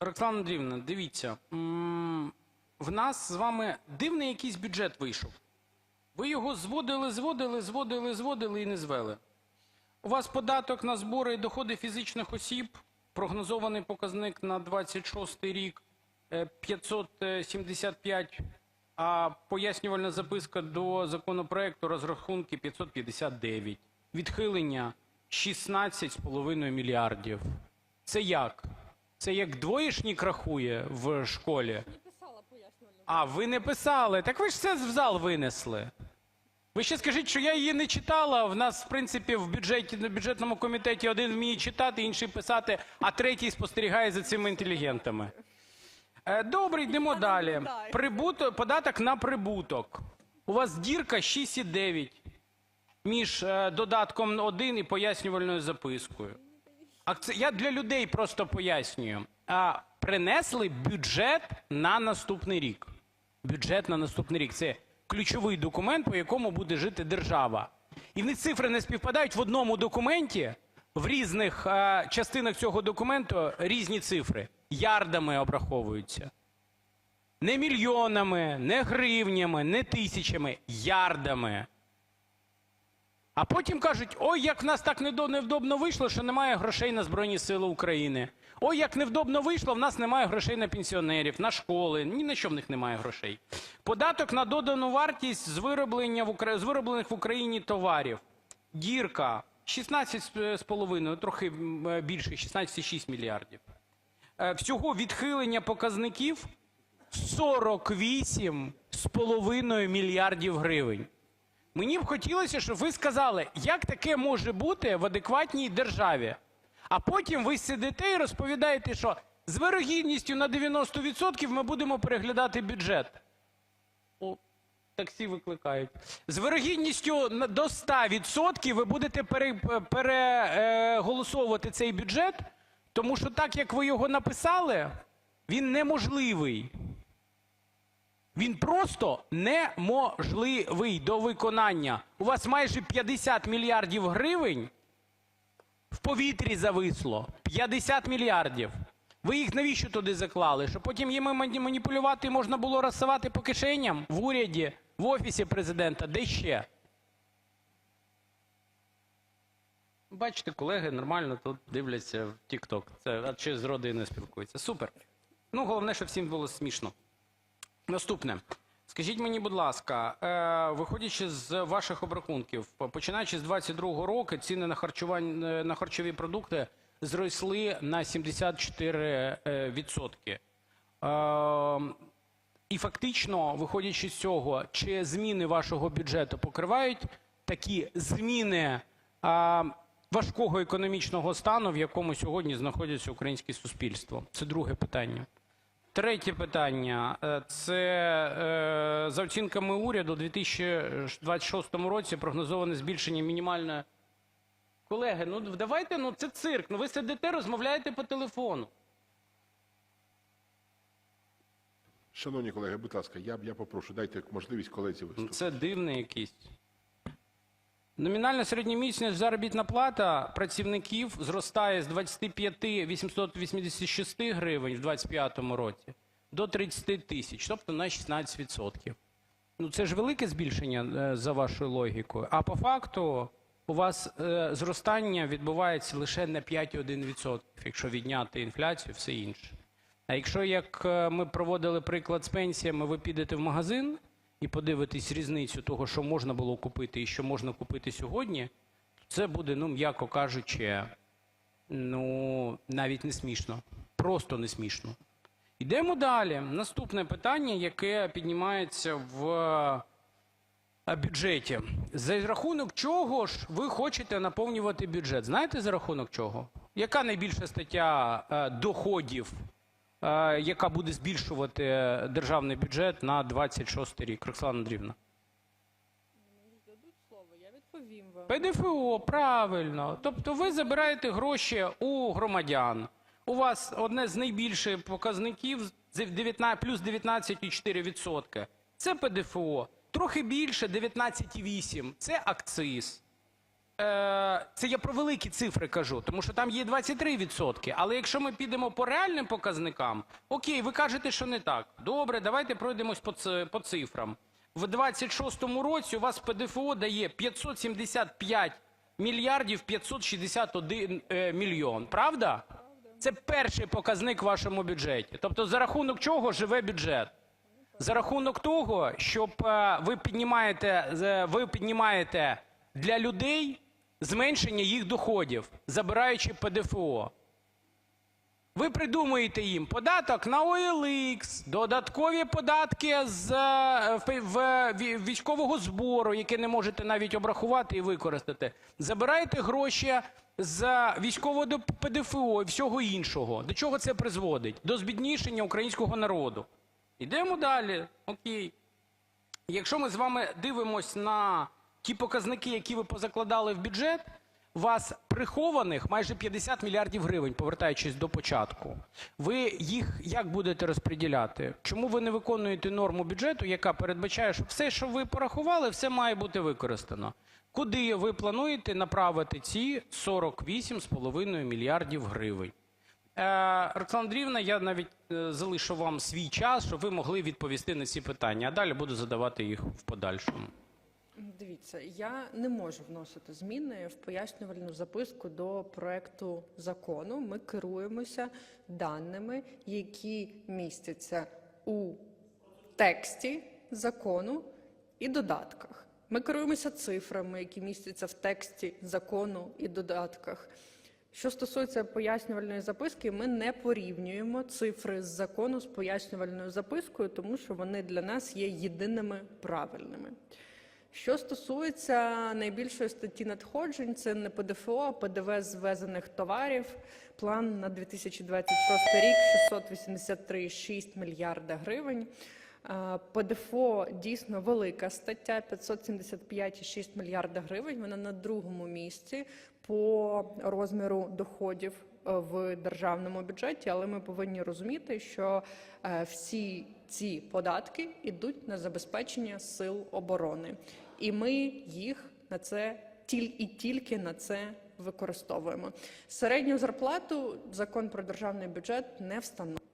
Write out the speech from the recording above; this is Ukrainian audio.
Роксана Андріївна, дивіться, в нас з вами дивний якийсь бюджет вийшов. Ви його зводили, зводили, зводили, зводили і не звели. У вас податок на збори і доходи фізичних осіб, прогнозований показник на 26 рік е, 575, а пояснювальна записка до законопроекту розрахунки 559. Відхилення 16,5 мільярдів. Це як? Це як двоєшнік рахує в школі? А, ви не писали. Так ви ж це в зал винесли. Ви ще скажіть, що я її не читала. В нас, в принципі, в бюджеті, на бюджетному комітеті один вміє читати, інший писати, а третій спостерігає за цими інтелігентами. Е, Добре, йдемо далі. Прибуток, податок на прибуток. У вас дірка 6,9 між е, додатком 1 і пояснювальною запискою. Я для людей просто пояснюю. Принесли бюджет на наступний рік. Бюджет на наступний рік це ключовий документ, по якому буде жити держава. І в цифри не співпадають в одному документі. В різних частинах цього документу різні цифри. Ярдами обраховуються. Не мільйонами, не гривнями, не тисячами, ярдами. А потім кажуть: ой, як в нас так невдобно вийшло, що немає грошей на Збройні Сили України. Ой, як невдобно вийшло, в нас немає грошей на пенсіонерів, на школи. Ні на що в них немає грошей. Податок на додану вартість з вироблення в Укра- з вироблених в Україні товарів. Дірка 16,5, трохи м, е, більше, 16,6 мільярдів. Е, Всього відхилення показників 48,5 мільярдів гривень. Мені б хотілося, щоб ви сказали, як таке може бути в адекватній державі. А потім ви сидите і розповідаєте, що з вирогідністю на 90% ми будемо переглядати бюджет. О, таксі викликають. З вирогідністю до 100% ви будете переголосовувати пере, е, цей бюджет, тому що так, як ви його написали, він неможливий. Він просто неможливий до виконання. У вас майже 50 мільярдів гривень в повітрі зависло. 50 мільярдів. Ви їх навіщо туди заклали? Щоб потім їми маніпулювати можна було розсувати по кишеням в уряді, в офісі президента, де ще? Бачите, колеги нормально тут дивляться в TikTok. Це а чи з родиною спілкуються. Супер. Ну, головне, щоб всім було смішно. Наступне. Скажіть мені, будь ласка, е, виходячи з ваших обрахунків, починаючи з 22-го року, ціни на харчування на харчові продукти зросли на 74%. е, відсотки. Е, і фактично, виходячи з цього, чи зміни вашого бюджету покривають такі зміни важкого економічного стану, в якому сьогодні знаходиться українське суспільство? Це друге питання. Третє питання. Е, Це е, за оцінками уряду, у 2026 році прогнозоване збільшення мінімальної. Колеги, ну давайте, ну це цирк. Ну ви сидите, розмовляєте по телефону. Шановні колеги, будь ласка, я, я попрошу, дайте можливість колезі виступити. Це дивне якийсь. Номінальна середньомісячна заробітна плата працівників зростає з 25 886 гривень в 2025 році до 30 тисяч, тобто на 16%. Ну це ж велике збільшення е, за вашою логікою. А по факту у вас е, зростання відбувається лише на 5,1%, якщо відняти інфляцію, все інше. А якщо, як е, ми проводили приклад з пенсіями, ви підете в магазин і подивитесь різницю того, що можна було купити і що можна купити сьогодні, це буде, ну, м'яко кажучи, ну, навіть не смішно. Просто не смішно. Йдемо далі. Наступне питання, яке піднімається в е, бюджеті. За рахунок чого ж ви хочете наповнювати бюджет? Знаєте, за рахунок чого? Яка найбільша стаття е, доходів, яка буде збільшувати державний бюджет на 26 рік? Відповім вам. ПДФО, правильно. Тобто ви забираєте гроші у громадян. У вас одне з найбільших показників з 19 плюс 19,4%. Це ПДФО. Трохи більше 19,8%. Це акциз. Е, це я про великі цифри кажу, тому що там є 23%. Але якщо ми підемо по реальним показникам, окей, ви кажете, що не так. Добре, давайте пройдемось по, по цифрам. В 26-му році у вас ПДФО дає 575 мільярдів 561 е, мільйон. Правда? Це перший показник в вашому бюджеті. Тобто за рахунок чого живе бюджет? За рахунок того, щоб е, ви піднімаєте, ви піднімаєте для людей зменшення їх доходів, забираючи ПДФО. Ви придумуєте їм податок на OLX, додаткові податки з е, військового збору, які не можете навіть обрахувати і використати. Забираєте гроші з військового ПДФО і всього іншого. До чого це призводить? До збіднішення українського народу. Йдемо далі. Окей. Якщо ми з вами дивимось на ті показники, які ви позакладали в бюджет, у вас прихованих майже 50 мільярдів гривень, повертаючись до початку. Ви їх як будете розподіляти? Чому ви не виконуєте норму бюджету, яка передбачає, що все, що ви порахували, все має бути використано? Куди ви плануєте направити ці 48,5 мільярдів гривень? Е, Роксана Андріївна, я навіть е, залишу вам свій час, щоб ви могли відповісти на ці питання, а далі буду задавати їх в подальшому. Дивіться, я не можу вносити зміни в пояснювальну записку до проекту закону. Ми керуємося даними, які містяться у тексті закону і додатках. Ми керуємося цифрами, які містяться в тексті закону і додатках. Що стосується пояснювальної записки, ми не порівнюємо цифри з закону з пояснювальною запискою, тому що вони для нас є єдиними правильними. Що стосується найбільшої статті надходжень, це не ПДФО, а ПДВ з ввезених товарів. План на 2026 рік 683,6 мільярда гривень. ПДФО дійсно велика стаття 575,6 мільярда гривень. Вона на другому місці по розміру доходів в державному бюджеті, але ми повинні розуміти, що е, всі ці податки йдуть на забезпечення сил оборони, і ми їх на це тіль і тільки на це використовуємо. Середню зарплату закон про державний бюджет не встановлює.